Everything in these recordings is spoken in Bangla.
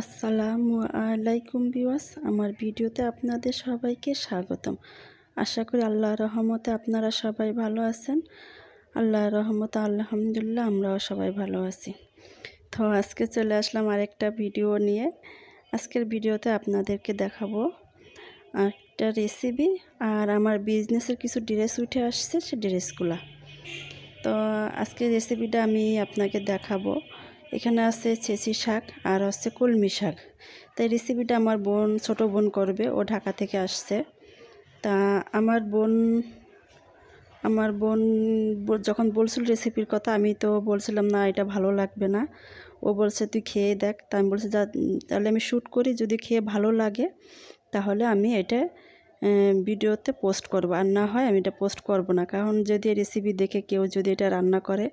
আসসালামু আলাইকুম বিওয়াস আমার ভিডিওতে আপনাদের সবাইকে স্বাগতম। আশা করি আল্লাহ রহমতে আপনারা সবাই ভালো আছেন। আল্লাহ রহমতে আলহামদুলিল্লাহ আমরাও সবাই ভালো আছি। তো আজকে চলে আসলাম আরেকটা ভিডিও নিয়ে। আজকের ভিডিওতে আপনাদেরকে দেখাবো একটা রেসিপি আর আমার বিজনেসের কিছু ড্রেস উঠে আসছে সে ড্রেসগুলা তো আজকের রেসিপিটা আমি আপনাকে দেখাবো। এখানে আছে ছেঁচি শাক আর হচ্ছে কলমি শাক। তাই রেসিপিটা আমার বোন, ছোট বোন করবে, ও ঢাকা থেকে আসছে। তা আমার বোন আমার বোন যখন বলছিল রেসিপির কথা, আমি তো বলছিলাম, না, এটা ভালো লাগবে না। ও বলছে, তুই খেয়ে দেখ। তা আমি বলছি, যা, তাহলে আমি শ্যুট করি, যদি খেয়ে ভালো লাগে, তাহলে আমি এটা ভিডিওতে পোস্ট করব। আর না হয়, আমি এটা পোস্ট করব না। কারণ যদি রেসিপি দেখে কেউ যদি এটা রান্না করে,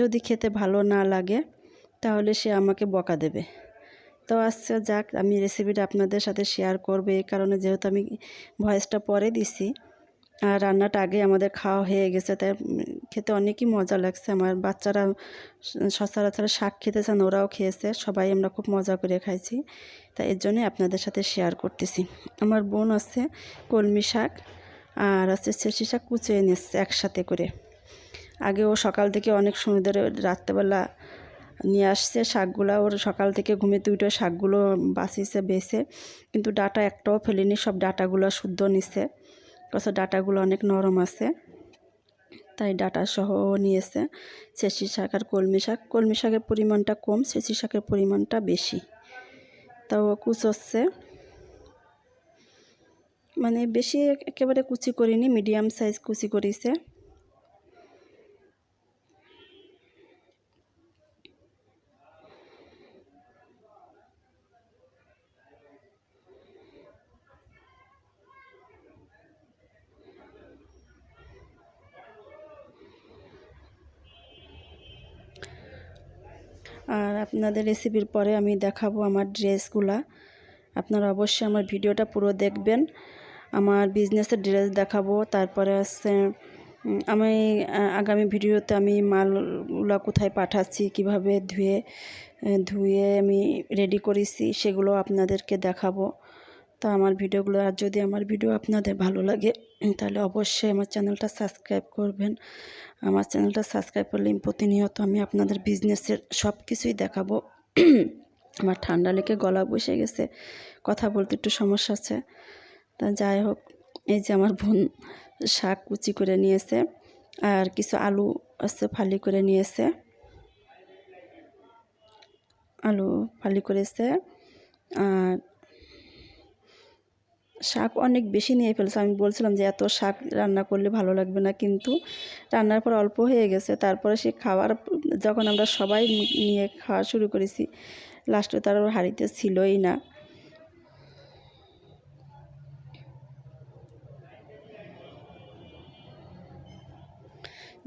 যদি খেতে ভালো না লাগে তাহলে সে আমাকে বকা দেবে। তো আচ্ছা যাক, আমি রেসিপিটা আপনাদের সাথে শেয়ার করব এই কারণে যেহেতু আমি ভয়েসটা পরে দিছি। আর রান্নাটা আগে আমাদের খাওয়া হয়ে গেছে, তাই খেতে অনেকই মজা লাগছে। আমার বাচ্চারা সচরাচর শাক খেতেছেন, ওরাও খেয়েছে, সবাই আমরা খুব মজা করে খাইছি। তাই এর জন্যই আপনাদের সাথে শেয়ার করতেছি। আমার বোন আছে কলমি শাক, আর আছে শেষি শাক কুচিয়ে নিচ্ছে একসাথে করে। আগে ও সকাল থেকে অনেক সময় ধরে রাত্রেবেলা নিয়ে আসছে শাকগুলো। ওর সকাল থেকে ঘুমে দুইটো শাকগুলো বাঁচিয়েছে, বেছে। কিন্তু ডাটা একটাও ফেলেনি, সব ডাটাগুলো শুদ্ধ নিছে। কত ডাটাগুলো অনেক নরম আছে। তাই ডাটা সহ নিয়েছে। ছেঁচি শাক আর কলমি শাক। কলমি শাকের পরিমাণটা কম ছেঁচি শাকের পরিমাণটা বেশি। তাও কুচোচ্ছে মানে বেশি একেবারে কুচি করিনি, মিডিয়াম সাইজ কুচি করিছে। আর আপনাদের রেসিপির পরে আমি দেখাবো আমার ড্রেসগুলা আপনারা অবশ্যই আমার ভিডিওটা পুরো দেখবেন। আমার বিজনেসের ড্রেস দেখাবো, তারপরে হচ্ছে আমি আগামী ভিডিওতে আমি মালগুলো কোথায় পাঠাচ্ছি, কীভাবে ধুয়ে ধুয়ে আমি রেডি করেছি, সেগুলো আপনাদেরকে দেখাবো। তো আমার ভিডিওগুলো, আর যদি আমার ভিডিও আপনাদের ভালো লাগে, তাহলে অবশ্যই আমার চ্যানেলটা সাবস্ক্রাইব করবেন। আমার চ্যানেলটা সাবস্ক্রাইব করলে প্রতিনিয়ত আমি আপনাদের বিজনেসের সব কিছুই দেখাবো। আমার ঠান্ডা লেগে গলা বসে গেছে, কথা বলতে একটু সমস্যা আছে। তা যাই হোক, এই যে আমার বোন শাক কুচি করে নিয়েছে, আর কিছু আলু আছে ফালি করে নিয়েছে। আলু ফালি করেছে, আর শাক অনেক বেশি নিয়ে ফেলছে। আমি বলছিলাম যে, এত শাক রান্না করলে ভালো লাগবে না। কিন্তু রান্নার পর অল্প হয়ে গেছে। তারপরে সে খাওয়ার যখন আমরা সবাই নিয়ে খাওয়া শুরু করেছি, লাস্টে তার হাড়িতে ছিলই না।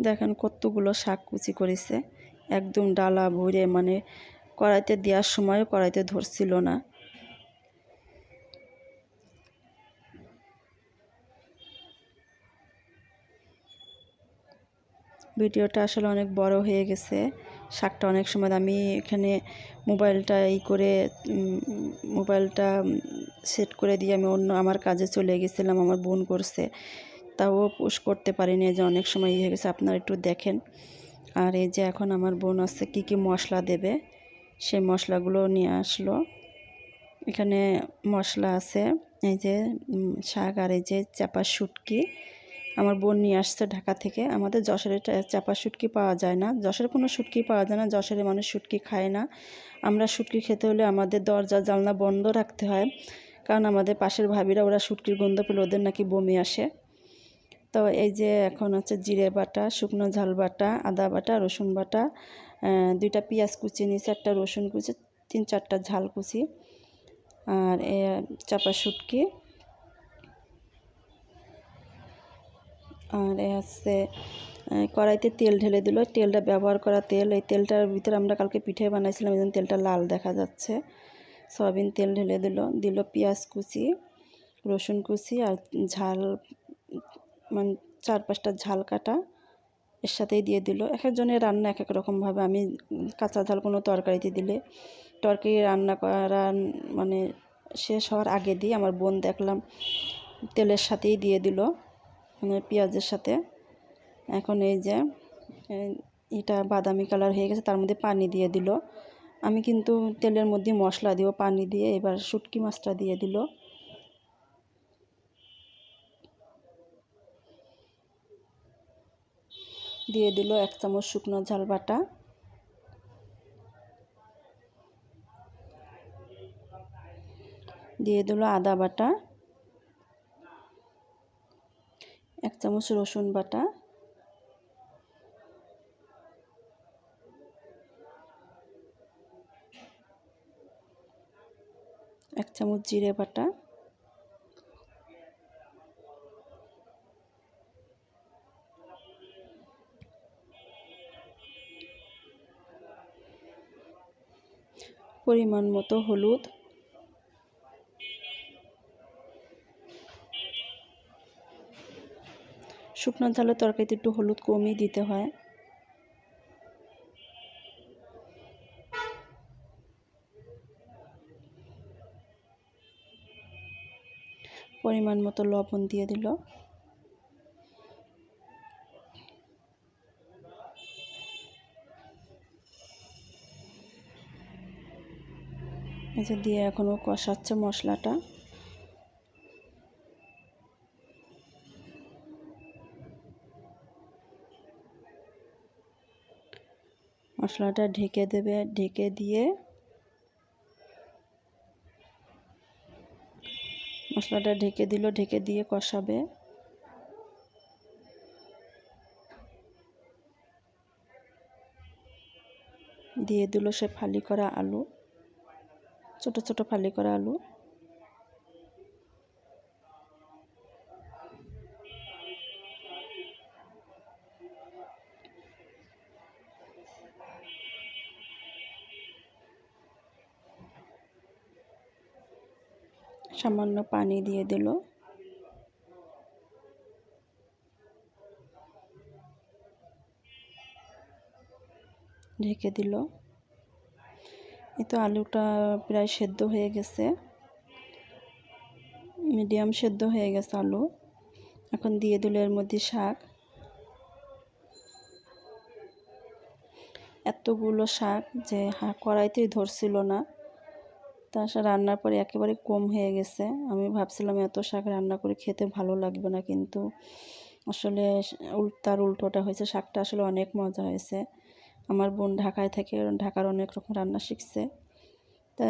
দেখেন কতগুলো শাক কুচি করেছে। একদম ডালা ভরে মানে কড়াইতে দেওয়ার সময়ও কড়াইতে ধরছিল না। ভিডিওটা আসলে অনেক বড় হয়ে গেছে। শাকটা অনেক সময় আমি এখানে মোবাইলটা এই করে মোবাইলটা সেট করে দিয়ে আমি অন্য আমার কাজে চলে গেছিলাম, আমার বোন করছে। তাও পোস্ট করতে পারিনি যে অনেক সময় ইয়ে হয়ে গেছে। আপনারা একটু দেখেন। আর এই যে এখন আমার বোন আছে, কি কি মশলা দেবে? সেই মশলাগুলো নিয়ে আসলো। এখানে মশলা আছে, এই যে শাক আর এই যে চাপা শুটকি। আমার বোন নিয়ে আসছে ঢাকা থেকে। আমাদের যশোরে চাপা শুটকি পাওয়া যায় না। যশোরে কোনো শুটকি পাওয়া যায় না, যশোরে মানুষ শুটকি খায় না। আমরা শুটকি খেতে হলে আমাদের দরজা, জানলা বন্ধ রাখতে হয়। কারণ আমাদের পাশের ভাবিরা, ওরা শুটকির গন্ধ পেলে ওদের নাকি বমি আসে। তো এই যে এখন হচ্ছে জিরে বাটা, শুকনো ঝাল বাটা, আদা বাটা, রসুন বাটা দুইটা পেঁয়াজ কুচি নিচে একটা রসুন কুচি, তিন চারটা ঝাল কুচি। আর এ চাপা শুটকি। আর হচ্ছে কড়াইতে তেল ঢেলে দিল। তেলটা ব্যবহার করা তেল, এই তেলটার ভিতরে আমরা কালকে পিঠে বানাইছিলাম, এই তেলটা লাল দেখা যাচ্ছে। সয়াবিন তেল ঢেলে দিল দিল পেঁয়াজ কুচি, রসুন কুচি আর ঝাল মানে চার পাঁচটা ঝাল কাটা এর সাথেই দিয়ে দিল। এক একজনের রান্না এক এক রকমভাবে, আমি কাঁচা ঝাল কোনো তরকারিতে দিলে। তরকারি রান্না করা মানে শেষ হওয়ার আগে দিয়ে আমার বোন দেখলাম, তেলের সাথেই দিয়ে দিল। মানে পেঁয়াজের সাথে। এখন এই যে এটা বাদামি কালার হয়ে গেছে, তার মধ্যে পানি দিয়ে দিল। আমি কিন্তু তেলের মধ্যে মশলা দিব পানি দিয়ে এবার শুটকি মাছটা দিয়ে দিল। দিয়ে দিল এক চামচ শুকনো ঝাল বাটা। দিয়ে দিল আদা বাটা এক চামচ রসুন বাটা। এক চামচ জিরে বাটা। পরিমাণ মতো হলুদ। শুকনো ঝালের তরকারিতে একটু হলুদ কমই দিতে হয়। পরিমাণ মতো লবণ দিয়ে দিল। এই যে দিয়ে এখনও কষাচ্ছে মশলাটা। মশলাটা ঢেকে দেবে, ঢেকে দিয়ে মশলাটা ঢেকে দিল, ঢেকে দিয়ে কষাবে। দিয়ে দিল সে ফালি করা আলু, ছোট ছোট ফালি করা আলু। সামান্য পানি দিয়ে দিল। ঢেকে দিল। এই তো আলুটা প্রায় সেদ্ধ হয়ে গেছে। মিডিয়াম সেদ্ধ হয়ে গেছে আলু। এখন দিয়ে দিল এর মধ্যে শাক। এতগুলো শাক যে হা, কড়াইতেই ধরছিল না। তার সাথে রান্নার পরে একেবারে কম হয়ে গেছে। আমি ভাবছিলাম এত শাক রান্না করে খেতে ভালো লাগবে না কিন্তু আসলে তার উল্টোটা হয়েছে, শাকটা আসলে অনেক মজা হয়েছে। আমার বোন ঢাকায় থেকে, ঢাকার অনেক রকম রান্না শিখছে। তা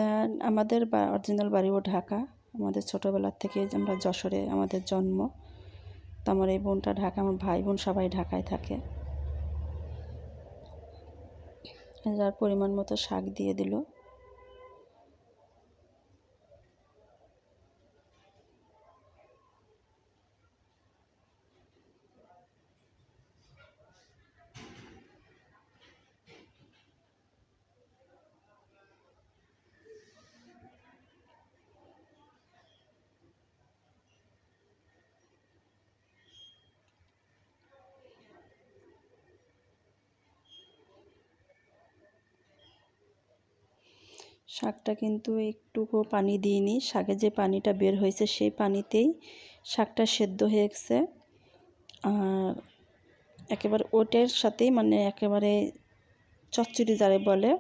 আমাদের অরিজিনাল বাড়িও ঢাকা। আমাদের ছোটোবেলার থেকে আমরা যশোরে আমাদের জন্ম। তো আমার এই বোনটা ঢাকা, আমার ভাই বোন সবাই ঢাকায় থাকে। যার পরিমাণ মতো শাক দিয়ে দিল। শাকটা কিন্তু একটুকু পানি দিইনি। শাকে যে পানিটা বের হয়েছে সেই পানিতেই শাকটা সেদ্ধ হয়ে গেছে। আর একেবারে ওটের সাথেই মানে একেবারে চচ্চড়ি যারে বলে,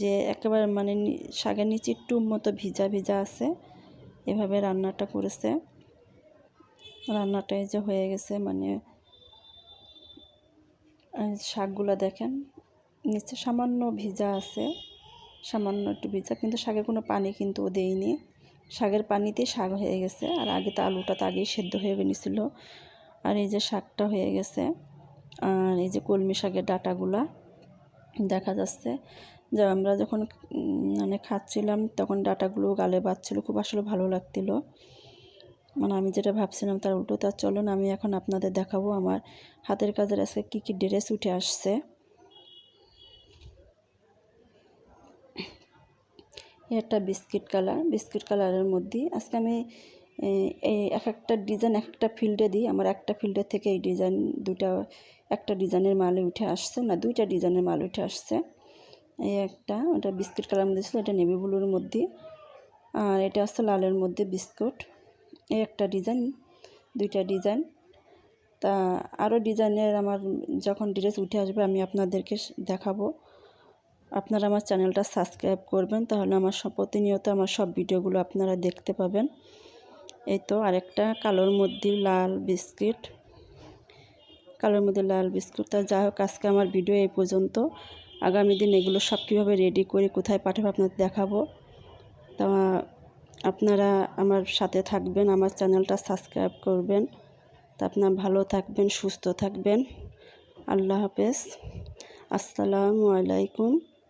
যে একেবারে মানে শাকের নিচে একটু মতো ভিজা ভিজা আছে। এভাবে রান্নাটা করেছে। রান্নাটা এই যে হয়ে গেছে মানে শাকগুলো দেখেন, নিচে সামান্য ভিজা আছে। সামান্য একটু ভিজা, কিন্তু শাকে কোনো পানি কিন্তু ও দেয়নি। শাকের পানিতে শাক হয়ে গেছে, আর আগে তো আলুটা তো আগেই সেদ্ধ হয়ে গেছিল আর এই যে শাকটা হয়ে গেছে, আর এই যে কলমি শাকের ডাটাগুলা, দেখা যাচ্ছে যে আমরা যখন মানে খাচ্ছিলাম, তখন ডাটাগুলো গালে বাজছিল, খুব আসলে ভালো লাগছিল। মানে আমি যেটা ভাবছিলাম তার উল্টো তার চলুন আমি এখন আপনাদের দেখাবো আমার হাতের কাজের আজকে কী কী ড্রেস উঠে আসছে। একটা বিস্কিট কালার, বিস্কিট কালারের মধ্যে। আজকে আমি এই- এক একটা ডিজাইন এক একটা ফিল্ডে দিই। আমার একটা ফিল্ডের থেকে এই ডিজাইন দুটা একটা ডিজাইনের মালে উঠে আসছে, না, দুইটা ডিজাইনের মাল উঠে আসছে। এই একটা, ওটা বিস্কিট কালার মধ্যে ছিল, এটা নেভি ব্লুর মধ্যে। আর এটা হচ্ছে লালের মধ্যে বিস্কুট। এই একটা ডিজাইন, দুইটা ডিজাইন। তা আরও ডিজাইনের আমার যখন ড্রেস উঠে আসবে, আমি আপনাদেরকে দেখাবো। আপনারা আমার চ্যানেলটা সাবস্ক্রাইব করবেন, তাহলে আমার প্রতিনিয়ত আমার সব ভিডিওগুলো আপনারা দেখতে পাবেন। এই তো আরেকটা কালোর মধ্যে লাল বিস্কিট। কালোর মধ্যে লাল বিস্কুট। তা যাই হোক, আজকে আমার ভিডিও এই পর্যন্ত। আগামী দিন এগুলো সব কীভাবে রেডি করে কোথায় পাঠাবো আপনাদের দেখাবো। তা আপনারা আমার সাথে থাকবেন, আমার চ্যানেলটা সাবস্ক্রাইব করবেন। তা আপনার ভালো থাকবেন, সুস্থ থাকবেন। আল্লাহ হাফেজ। আসসালামু আলাইকুম।